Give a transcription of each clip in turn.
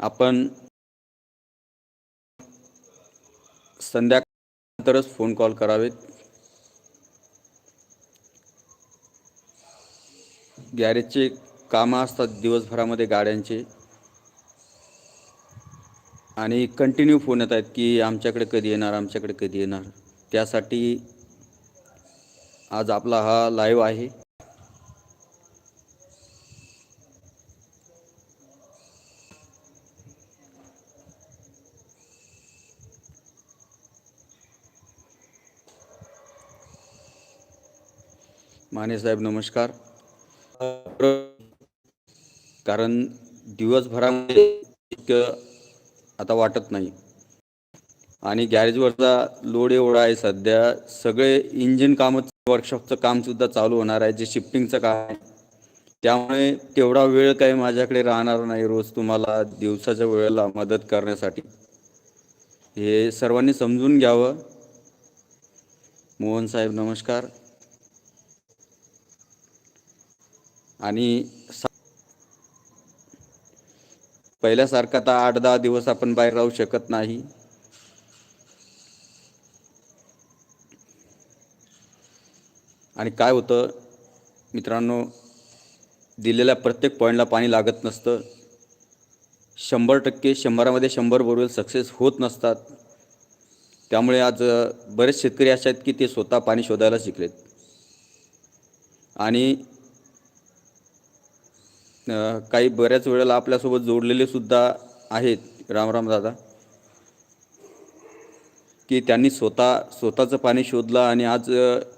आपण संध्याकाळनंतरच phone call करावेत. गॅरेजचे कामं असतात दिवसभरामध्ये गाड्यांचे. आणि कंटिन्यू फोन येत आहेत की आमच्याकडे कधी येणार आमच्याकडे कधी येणार. त्यासाठी आज आपला हा लाईव्ह आहे. माने साहेब नमस्कार. कारण दिवसभरामध्ये इतकं आता वाटत नाही. आणि गॅरेजवरचा लोड एवढा आहे सध्या सगळे इंजिन कामच वर्कशॉपचं कामसुद्धा चालू होणार आहे जे शिफ्टिंगचं काम आहे. त्यामुळे तेवढा वेळ काही माझ्याकडे राहणार नाही रोज तुम्हाला दिवसाच्या वेळेला मदत करण्यासाठी. हे सर्वांनी समजून घ्यावं. मोहन साहेब नमस्कार. आणि पहिल्यासारखा पहिल्यासारखं आता आठ दहा दिवस आपण बाहेर राहू शकत नाही. आणि काय होतं मित्रांनो दिलेल्या प्रत्येक पॉईंटला पाणी लागत नसतं. शंभर टक्के शंभरामध्ये शंभर बोरवेल सक्सेस होत नसतात. त्यामुळे आज बरेच शेतकरी असे आहेत की ते स्वतः पाणी शोधायला शिकलेत. आणि काही बऱ्याच वेळेला आपल्यासोबत जोडलेले सुद्धा आहेत रामराम दादा. की त्यांनी स्वतः स्वतःचं पाणी शोधलं आणि आज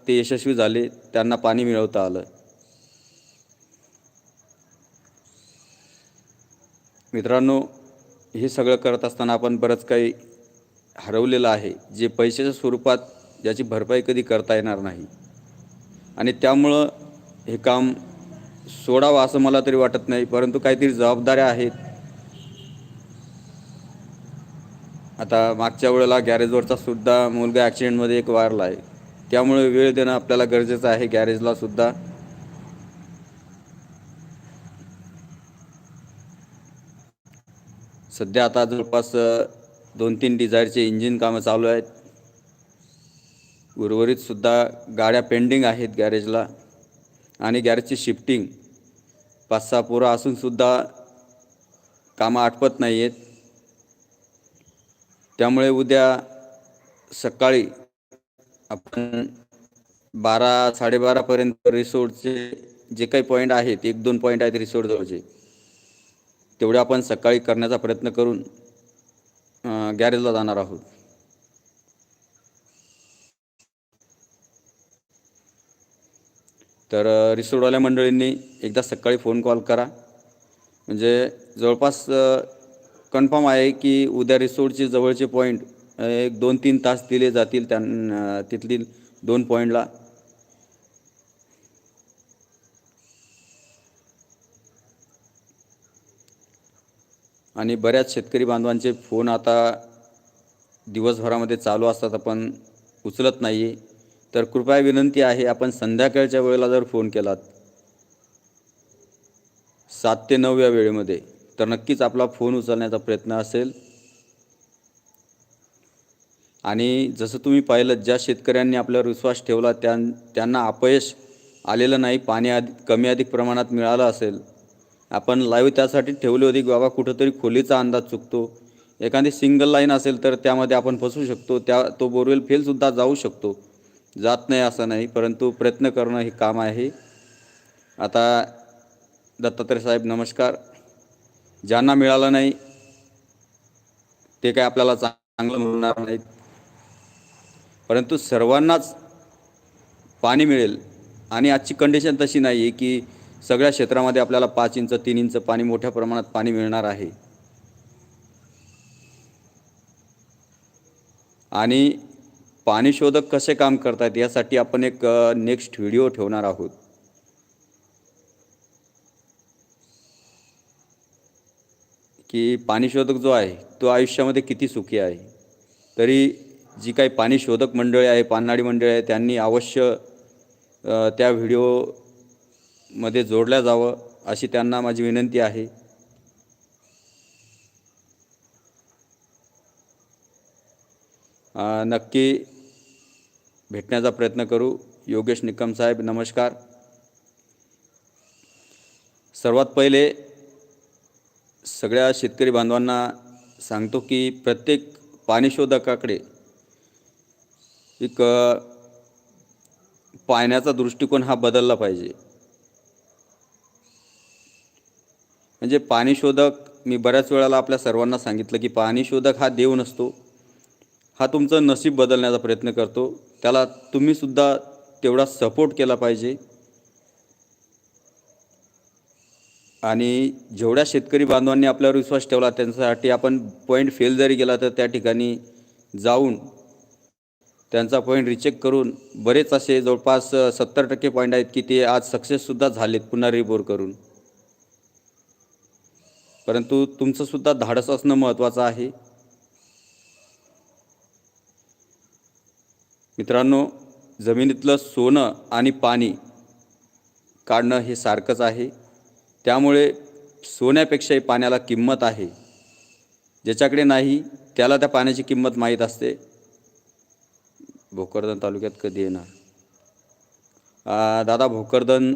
ते यशस्वी झाले त्यांना पाणी मिळवता आलं. मित्रांनो हे सगळं करत असताना आपण बरंच काही हरवलेलं आहे. जे पैशाच्या स्वरूपात ज्याची भरपाई कधी करता येणार नाही. आणि त्यामुळं हे काम सोडावं असं मला तरी वाटत नाही परंतु काहीतरी जबाबदाऱ्या आहेत. आता मागच्या वेळेला गॅरेजवरचा सुद्धा मुलगा ॲक्सिडेंटमध्ये एक वारला आहे. त्यामुळे वेळ देणं आपल्याला गरजेचं आहे गॅरेजला सुद्धा. सध्या आता जवळपास दोन तीन डिझायरचे इंजिन कामं चालू आहेत. उर्वरित सुद्धा गाड्या पेंडिंग आहेत गॅरेजला आणि गॅरेजची शिफ्टिंग. पाच सहा पोरं असूनसुद्धा कामं आटपत नाही आहेत त्यामुळे उद्या सकाळी आपण बारा साडेबारापर्यंत रिसोर्टचे जे काही पॉईंट आहेत एक दोन पॉईंट आहेत रिसोर्टजवळचे तेवढे आपण सकाळी करण्याचा प्रयत्न करून गॅरेजला जाणार आहोत. तर रिसोडवाल्या रिसोर्टवाल्या मंडळींनी एकदा सकाळी फोन कॉल करा. म्हणजे जवळपास कन्फर्म आहे की उद्या रिसोर्टचे जवळचे पॉईंट एक दोन तीन तास दिले जातील त्यां तिथली दोन पॉईंटला आणि बऱ्याच शेतकरी बांधवांचे फोन आता दिवसभरामध्ये चालू असतात आपण उचलत नाही आहे तर कृपया विनंती आहे आपण संध्याकाळच्या वेळेला जर फोन केलात सात ते नऊ या वेळेमध्ये तर नक्कीच आपला फोन उचलण्याचा प्रयत्न असेल. आणि जसं तुम्ही पाहिलं ज्या शेतकऱ्यांनी आपल्यावर विश्वास ठेवला त्यां त्यांना अपयश आलेलं नाही पाणी अधिक कमी अधिक प्रमाणात मिळालं असेल आपण लाईव्ह त्यासाठी ठेवली होती की बाबा कुठंतरी खोलीचा अंदाज चुकतो. एखादी सिंगल लाईन असेल तर त्यामध्ये आपण फसू शकतो त्या तो बोरवेल फेलसुद्धा जाऊ शकतो. जात नाही असं नाही परंतु प्रयत्न करणं हे काम आहे. आता दत्तात्रय साहेब नमस्कार. ज्यांना मिळालं नाही ते काय आपल्याला चांगलं मिळणार नाहीत. परंतु सर्वांनाच पाणी मिळेल. आणि आजची कंडिशन तशी नाही आहे की सगळ्या क्षेत्रामध्ये आपल्याला पाच इंच तीन इंच पाणी मोठ्या प्रमाणात पाणी मिळणार आहे. आणि पाणीशोधक कसे काम करतात यासाठी आपण एक नेक्स्ट व्हिडिओ ठेवणार आहोत. की पाणीशोधक जो आहे तो आयुष्यामध्ये किती सुखी आहे. तरी जी काही पाणीशोधक मंडळी आहे पानाडी मंडळी आहे त्यांनी अवश्य त्या व्हिडिओमध्ये जोडल्या जावं अशी त्यांना माझी विनंती आहे. नक्की भेटण्याचा प्रयत्न करू. योगेश निकम साहेब नमस्कार. सर्वात पहिले सगळ्या शेतकरी बांधवांना सांगतो की प्रत्येक पाणीशोधकाकडे एक पाहण्याचा दृष्टिकोन हा बदलला पाहिजे. म्हणजे पाणीशोधक मी बऱ्याच वेळाला आपल्या सर्वांना सांगितलं की पाणीशोधक हा देव नसतो. हा तुमचं नशीब बदलण्याचा प्रयत्न करतो. त्याला तुम्हीसुद्धा तेवढा सपोर्ट केला पाहिजे. आणि जेवढ्या शेतकरी बांधवांनी आपल्यावर विश्वास ठेवला त्यांच्यासाठी आपण पॉईंट फेल जरी गेला तर त्या ठिकाणी जाऊन त्यांचा पॉईंट रिचेक करून बरेच असे जवळपास सत्तर टक्के पॉईंट आहेत की ते आज सक्सेससुद्धा झालेत पुन्हा रिबोर करून. परंतु तुमचंसुद्धा धाडस असणं महत्त्वाचं आहे. मित्रांनो जमिनीतलं सोनं आणि पाणी काढणं हे सारखंच आहे. त्यामुळे सोन्यापेक्षाही पाण्याला किंमत आहे. ज्याच्याकडे नाही त्याला त्या पाण्याची किंमत माहीत असते. भोकरदन तालुक्यात कधी येणार? दादा भोकरदन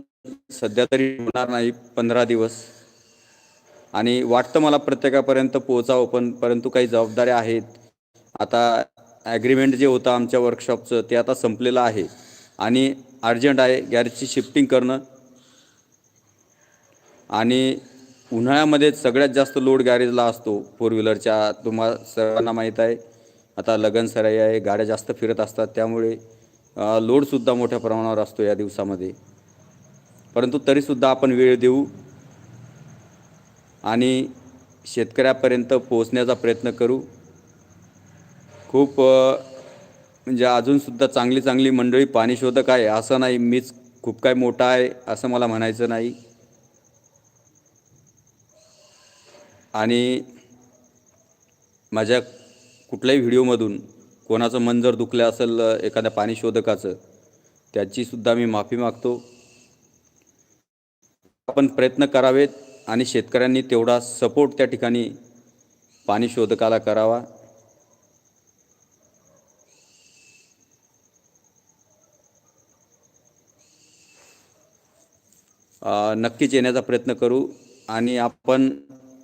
सध्या तरी होणार नाही पंधरा दिवस. आणि वाटतं मला प्रत्येकापर्यंत पोहोचावं पण परंतु काही जबाबदाऱ्या आहेत. आता ॲग्रीमेंट जे होतं आमच्या वर्कशॉपचं ते आता संपलेलं आहे. आणि अर्जंट आहे गॅरेजची शिफ्टिंग करणं. आणि उन्हाळ्यामध्ये सगळ्यात जास्त लोड गॅरेजला असतो. फोर व्हीलरच्या तुम्हा सर्वांना माहीत आहे. आता लगन सराई आहे गाड्या जास्त फिरत असतात त्यामुळे लोडसुद्धा मोठ्या प्रमाणावर असतो या दिवसामध्ये. परंतु तरीसुद्धा आपण वेळ देऊ. आणि शेतकऱ्यापर्यंत पोहोचण्याचा प्रयत्न करू. खूप म्हणजे अजूनसुद्धा चांगली चांगली मंडळी पाणी शोधक आहे असं नाही मीच खूप काय मोठा आहे असं मला म्हणायचं नाही. आणि माझ्या कुठल्याही व्हिडिओमधून कोणाचं मन जर दुखलं असेल एखाद्या पाणी शोधकाचं त्याचीसुद्धा मी माफी मागतो. आपण प्रयत्न करावेत आणि शेतकऱ्यांनी तेवढा सपोर्ट त्या ठिकाणी पाणी शोधकाला करावा. नक्कीच येण्याचा प्रयत्न करू आणि आपण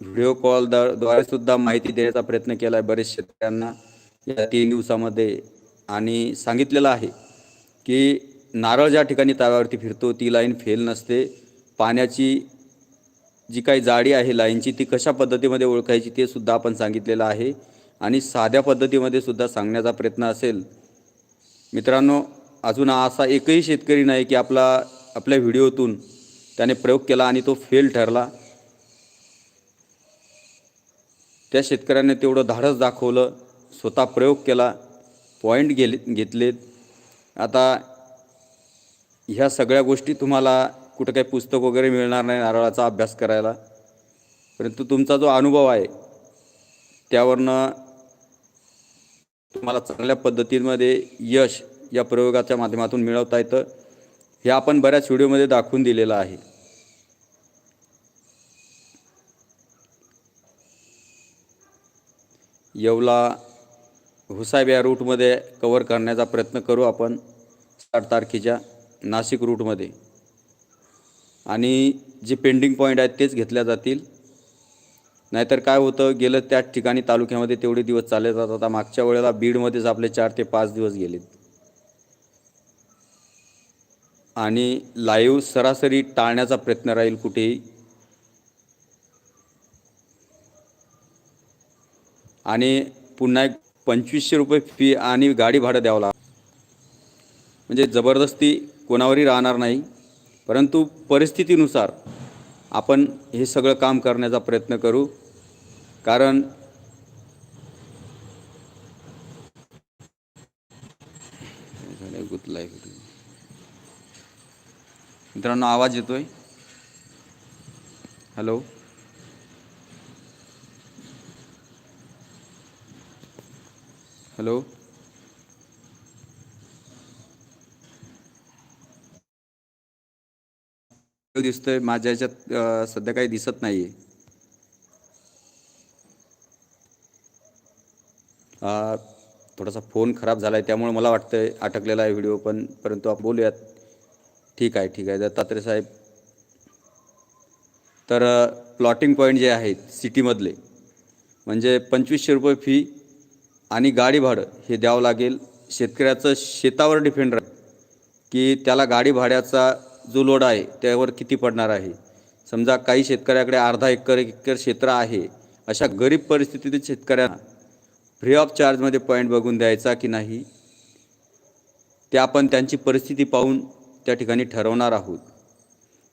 व्हिडिओ कॉलद्वारे सुद्धा माहिती देण्याचा प्रयत्न केला आहे बरेच शेतकऱ्यांना या तीन दिवसामध्ये. आणि सांगितलेलं आहे की नारळ ज्या ठिकाणी ताव्यावरती फिरतो ती लाईन फेल नसते. पाण्याची जी काही जाडी आहे लाईनची ती कशा पद्धतीमध्ये ओळखायची ते सुद्धा आपण सांगितलेलं आहे. आणि साध्या पद्धतीमध्ये सुद्धा सांगण्याचा प्रयत्न असेल. मित्रांनो अजून असा एकही शेतकरी नाही की आपला आपल्या व्हिडिओतून त्याने प्रयोग केला आणि तो फेल ठरला. त्या शेतकऱ्याने तेवढं धाडस दाखवलं स्वतः प्रयोग केला पॉईंट गेले घेतलेत. आता ह्या सगळ्या गोष्टी तुम्हाला कुठं काही पुस्तक वगैरे मिळणार नाही नारळाचा अभ्यास करायला. परंतु तुमचा जो अनुभव आहे त्यावरनं तुम्हाला चांगल्या पद्धतीमध्ये यश या प्रयोगाच्या माध्यमातून मिळवता येतं. हे आपण बऱ्याच व्हिडिओमध्ये दाखवून दिलेलं आहे. येवला हुसाब या रूटमध्ये कवर करण्याचा प्रयत्न करू आपण साठ तारखेच्या नाशिक रूटमध्ये. आणि जे पेंडिंग पॉईंट आहेत तेच घेतल्या जातील. नाहीतर काय होतं गेलं त्याच ठिकाणी तालुक्यामध्ये तेवढे दिवस चालले जातात. आता मागच्या वेळेला बीडमध्येच आपले चार ते पाच दिवस गेलेत. आणि लाईव्ह सरासरी टाळण्याचा प्रयत्न राहील कुठेही. आणि पुन्हा एक पंचवीसशे रुपये फी आणि गाडी भाडं द्यावं लागतं म्हणजे जबरदस्ती कोणावरही राहणार नाही. परंतु परिस्थितीनुसार आपण हे सगळं काम करण्याचा प्रयत्न करू. कारण झालंय गुतलाय कुठे. मित्रांनो आवाज येतोय? हॅलो? हॅलो? दिसतोय माझ्या ह्याच्यात सध्या काही दिसत नाहीये. थोडासा फोन खराब झाला आहे त्यामुळे मला वाटतंय अटकलेला आहे व्हिडिओ पण परंतु आपण बोलूयात. ठीक आहे ठीक आहे. दत्तात्रय साहेब तर प्लॉटिंग पॉईंट जे आहेत सिटीमधले म्हणजे पंचवीसशे रुपये फी आणि गाडी भाडं हे द्यावं लागेल. शेतकऱ्याचं शेतावर डिपेंड राहील की त्याला गाडी भाड्याचा जो लोड आहे त्यावर किती पडणार आहे. समजा काही शेतकऱ्याकडे अर्धा एकर एकर क्षेत्र आहे अशा गरीब परिस्थितीतील शेतकऱ्यांना फ्री ऑफ चार्जमध्ये पॉईंट बघून द्यायचा की नाही ते आपण त्यांची परिस्थिती पाहून त्या ठिकाणी ठरवणार आहोत.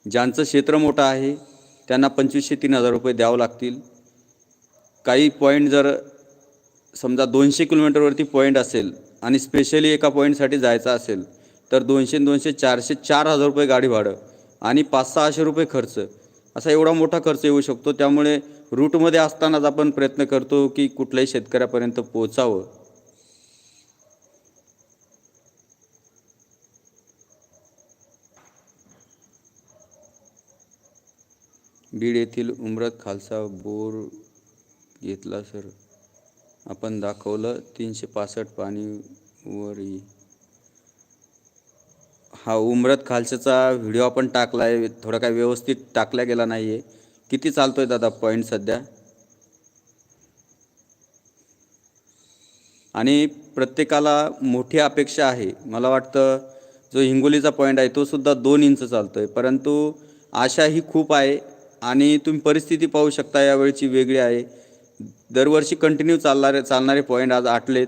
ज्यांचं क्षेत्र मोठं आहे त्यांना पंचवीसशे तीन हजार रुपये द्यावं लागतील. काही पॉईंट जर समजा दोनशे किलोमीटरवरती पॉईंट असेल आणि स्पेशली एका पॉईंटसाठी जायचं असेल तर दोनशे दोनशे चारशे चार हजार रुपये गाडी भाडं आणि पाच सहाशे रुपये खर्च. असा एवढा मोठा खर्च येऊ शकतो. त्यामुळे रूटमध्ये असतानाच आपण प्रयत्न करतो की कुठल्याही शेतकऱ्यापर्यंत पोचावं बीड येथील उमरत खालसा बोर घेतला सर. आपण दाखवलं तीनशे पासष्ट पाणी ये. हा उमरत खालसाचा व्हिडिओ आपण टाकला आहे थोडा काय व्यवस्थित टाकला गेला नाही आहे किती चालतोय दादा पॉईंट सध्या? आणि प्रत्येकाला मोठी अपेक्षा आहे. मला वाटतं जो हिंगोलीचा पॉईंट आहे तो सुद्धा दोन इंच चालतोय. परंतु आशा ही खूप आहे आणि तुम्ही परिस्थिती पाहू शकता यावेळची वेगळी आहे. दरवर्षी कंटिन्यू चालणारे चालणारे पॉईंट आज आटलेत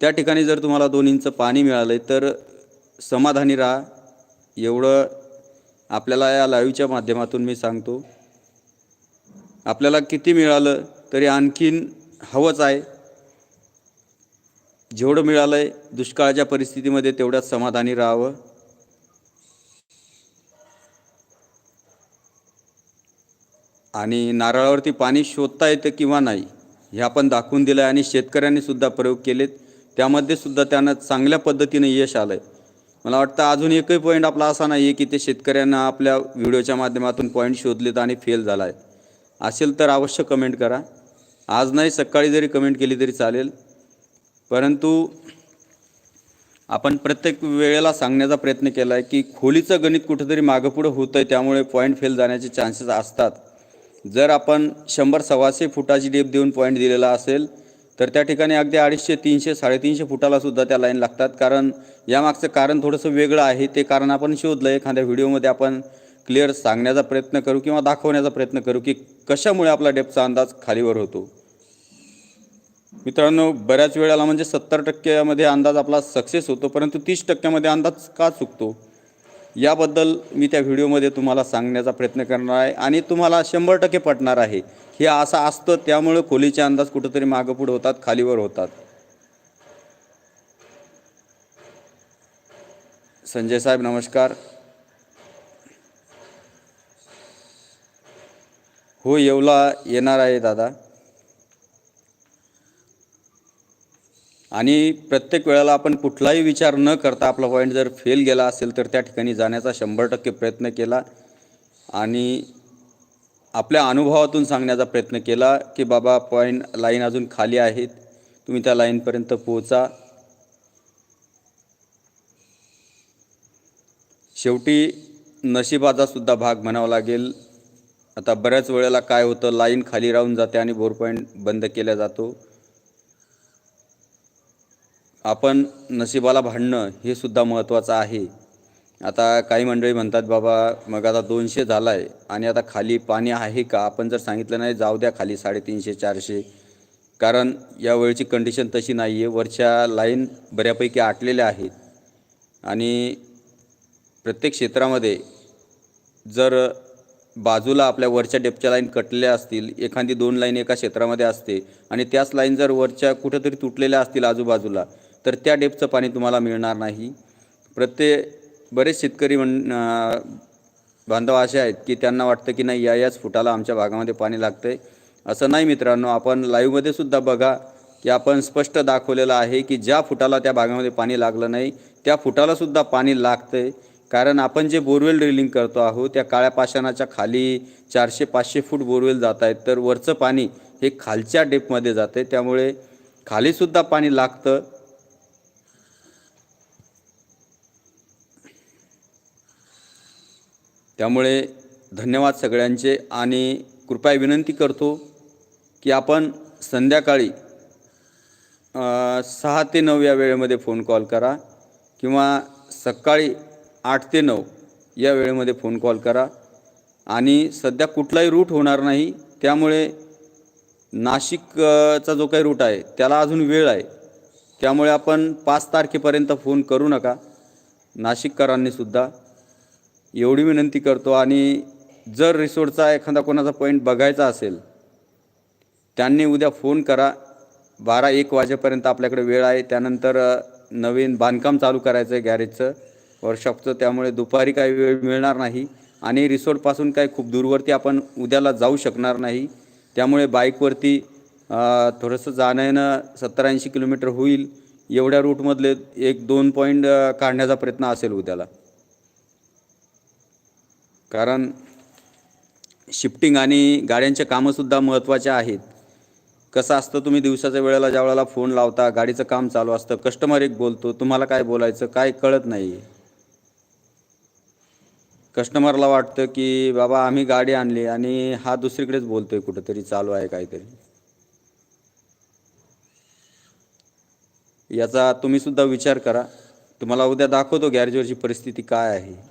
त्या ठिकाणी जर तुम्हाला दोन इंच पाणी मिळालं तर समाधानी राहा. एवढं आपल्याला या लाईव्हच्या माध्यमातून मी सांगतो. आपल्याला किती मिळालं तरी आणखीन हवंच आहे. जेवढं मिळालं आहे दुष्काळाच्या परिस्थितीमध्ये तेवढ्याच समाधानी राहावं. आणि नारळावरती पाणी शोधता येतं किंवा नाही हे आपण दाखवून दिलं आहे आणि शेतकऱ्यांनी सुद्धा प्रयोग केलेत. त्यामध्ये सुद्धा त्यांना चांगल्या पद्धतीने यश आलं आहे मला वाटतं अजून एकही पॉईंट आपला असा नाही आहे की ते शेतकऱ्यांना आपल्या व्हिडिओच्या माध्यमातून पॉईंट शोधलेत आणि फेल झाला आहे असेल तर अवश्य कमेंट करा. आज नाही सकाळी जरी कमेंट केली तरी चालेल. परंतु आपण प्रत्येक वेळेला सांगण्याचा प्रयत्न केला आहे की खोलीचं गणित कुठेतरी मागं पुढं होतं आहे त्यामुळे पॉईंट फेल जाण्याचे चान्सेस असतात. जर आपण शंभर सव्वाशे फुटाची डेप देऊन पॉईंट दिलेला असेल तर त्या ठिकाणी अगदी अडीचशे तीनशे साडेतीनशे फुटाला सुद्धा त्या लाईन लागतात. कारण यामागचं कारण थोडंसं वेगळं आहे. ते कारण आपण शोधलं एखाद्या व्हिडिओमध्ये आपण क्लिअर सांगण्याचा प्रयत्न करू किंवा दाखवण्याचा प्रयत्न करू की कशामुळे आपला डेपचा अंदाज खालीवर होतो. मित्रांनो बऱ्याच वेळेला म्हणजे सत्तर टक्क्यामध्ये अंदाज आपला सक्सेस होतो परंतु तीस टक्क्यामध्ये अंदाज का चुकतो? याबद्दल मी त्या व्हिडिओमध्ये तुम्हाला सांगण्याचा प्रयत्न करणार आहे आणि तुम्हाला शंभर टक्के पटणार आहे. हे असं असतं त्यामुळे खोलीचे अंदाज कुठंतरी मागं पुढं होतात खालीवर होतात. संजय साहेब नमस्कार. हो येवला येणार आहे दादा. आणि प्रत्येक वेळेला आपण कुठलाही विचार न करता आपला पॉईंट जर फेल गेला असेल तर त्या ठिकाणी जाण्याचा शंभर टक्के प्रयत्न केला आणि आपल्या अनुभवातून सांगण्याचा प्रयत्न केला की बाबा पॉईंट लाईन अजून खाली आहेत. तुम्ही त्या लाईनपर्यंत पोहोचा. शेवटी नशिबाचा सुद्धा भाग म्हणावा लागेल. आता बऱ्याच वेळेला काय होतं लाईन खाली राहून जाते आणि बोर पॉईंट बंद केला जातो. आपण नशिबाला भांडणं हे सुद्धा महत्त्वाचं आहे. आता काही मंडळी म्हणतात बाबा मग आता दोनशे झाला आहे आणि आता खाली पाणी आहे का? आपण जर सांगितलं नाही जाऊ द्या खाली साडेतीनशे चारशे. कारण यावेळची कंडिशन तशी नाही आहे वरच्या लाईन बऱ्यापैकी आटलेल्या आहेत. आणि प्रत्येक क्षेत्रामध्ये जर बाजूला आपल्या वरच्या डेपच्या लाईन कटलेल्या असतील एखादी दोन लाईन एका क्षेत्रामध्ये असते आणि त्याच लाईन जर वरच्या कुठेतरी तुटलेल्या असतील आजूबाजूला तर त्या डेपचं पाणी तुम्हाला मिळणार नाही. प्रत्येक बरेच शेतकरी म्हण बांधव असे आहेत की त्यांना वाटतं की नाही या याच फुटाला आमच्या भागामध्ये पाणी लागतं आहे असं नाही मित्रांनो आपण लाईव्हमध्ये सुद्धा बघा की आपण स्पष्ट दाखवलेलं आहे की ज्या फुटाला त्या भागामध्ये पाणी लागलं नाही त्या फुटाला सुद्धा पाणी लागतं आहे कारण आपण जे बोरवेल ड्रिलिंग करतो आहोत त्या काळ्या पाषाणाच्या खाली चारशे पाचशे फूट बोरवेल जात आहेत. तर वरचं पाणी हे खालच्या डेपमध्ये जातं आहे त्यामुळे खालीसुद्धा पाणी लागतं. त्यामुळे धन्यवाद सगळ्यांचे आणि कृपया विनंती करतो की आपण संध्याकाळी सहा ते नऊ या वेळेमध्ये फोन कॉल करा किंवा सकाळी आठ ते नऊ या वेळेमध्ये फोन कॉल करा. आणि सध्या कुठलाही रूट होणार नाही त्यामुळे नाशिकचा जो काही रूट आहे त्याला अजून वेळ आहे. त्यामुळे आपण पाच तारखेपर्यंत फोन करू नका. नाशिककरांनीसुद्धा एवढी विनंती करतो आणि जर रिसोर्टचा एखादा कोणाचा पॉईंट बघायचा असेल त्यांनी उद्या फोन करा. बारा एक वाजेपर्यंत आपल्याकडे वेळ आहे. त्यानंतर नवीन बांधकाम चालू करायचं आहे गॅरेजचं वर्कशॉपचं त्यामुळे दुपारी काही वेळ मिळणार नाही. आणि रिसोर्टपासून काही खूप दूरवरती आपण उद्याला जाऊ शकणार नाही. त्यामुळे बाईकवरती थोडंसं जाणं येणं सत्तर ऐंशी किलोमीटर होईल. एवढ्या रूटमधले एक दोन पॉईंट काढण्याचा प्रयत्न असेल उद्याला. कारण शिफ्टिंग आणि गाड्यांचे कामंसुद्धा महत्त्वाचे आहेत. कसं असतं तुम्ही दिवसाच्या वेळेला ज्या वेळेला फोन लावता गाडीचं काम चालू असतं कस्टमर एक बोलतो तुम्हाला काय बोलायचं काय कळत नाही कस्टमरला वाटतं की बाबा आम्ही गाडी आणली आणि हा दुसरीकडेच बोलतो आहे कुठंतरी चालू आहे काहीतरी. याचा तुम्हीसुद्धा विचार करा. तुम्हाला उद्या दाखवतो गॅरेजवरची परिस्थिती काय आहे.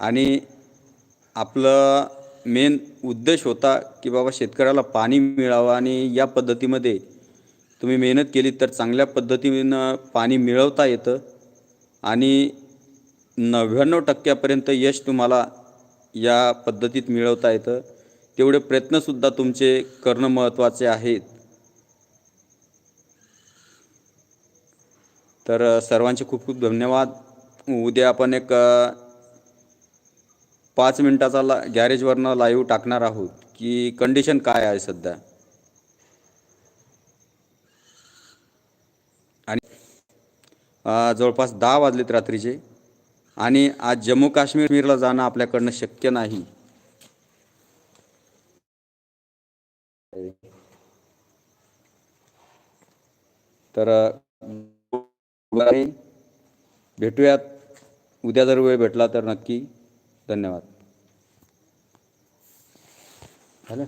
आणि आपलं मेन उद्देश होता की बाबा शेतकऱ्याला पाणी मिळावं आणि या पद्धतीमध्ये तुम्ही मेहनत केली तर चांगल्या पद्धतीनं पाणी मिळवता येतं. आणि नव्याण्णव टक्क्यापर्यंत यश तुम्हाला या पद्धतीत मिळवता येतं. तेवढे प्रयत्नसुद्धा तुमचे करणं महत्त्वाचे आहेत. तर सर्वांचे खूप खूप धन्यवाद. उद्या आपण एक पाच मिनिटाचा ला गॅरेजवरनं लाईव्ह टाकणार आहोत की कंडिशन काय आहे सध्या? आणि जवळपास दहा वाजलेत रात्रीचे आणि आज जम्मू काश्मीरला जाणं आपल्याकडनं शक्य नाही. तर भेटूयात. उद्या जर वेळ भेटला तर नक्की. धन्यवाद. झालं